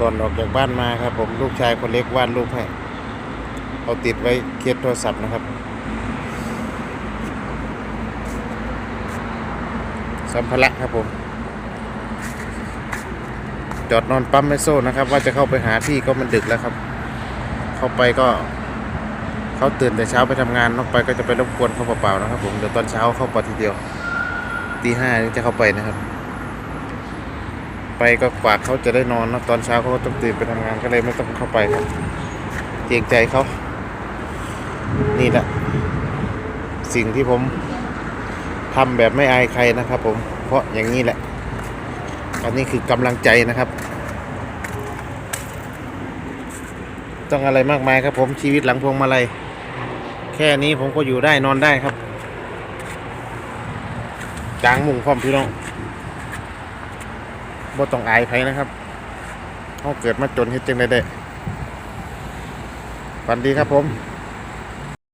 ก่อนออกจากบ้านมาครับ ผมลูกชายคนเล็กวาดรูปให้เอาติดไว้เคสโทรศัพท์นะครับ สัมภาระครับผม จอดนอนปั๊มไม่โซ่นะครับ ว่าจะเข้าไปหาพี่ก็มันดึกแล้วครับ เข้าไปก็เขาตื่นแต่เช้าไปทำงานนอกไปก็จะไปรบกวนเขาเปล่าๆนะครับ ผมเดี๋ยวตอนเช้าเข้าไปทีเดียวตีห้านี่จะเข้าไปนะครับ ไปก็กว่าเขาจะได้นอนนะตอนเช้าเขาก็ต้องตื่นไปทำงานก็เลยไม่ต้องเข้าไปครับเกรงใจเขา นี่แหละ สิ่งที่ผมทำแบบไม่อายใครนะครับ ผม เพราะอย่างนี้แหละอันนี้คือกำลังใจนะครับ ต้องอะไรมากมายครับ ผมชีวิตหลังพวงมาลัยแค่นี้ผมก็อยู่ได้นอนได้ครับจางมุงพร้อมพี่น้อง บ่ต้องอายไผนะครับเขาเกิดมาจนเฮ็ดจังได้ได้ฝันดีครับผม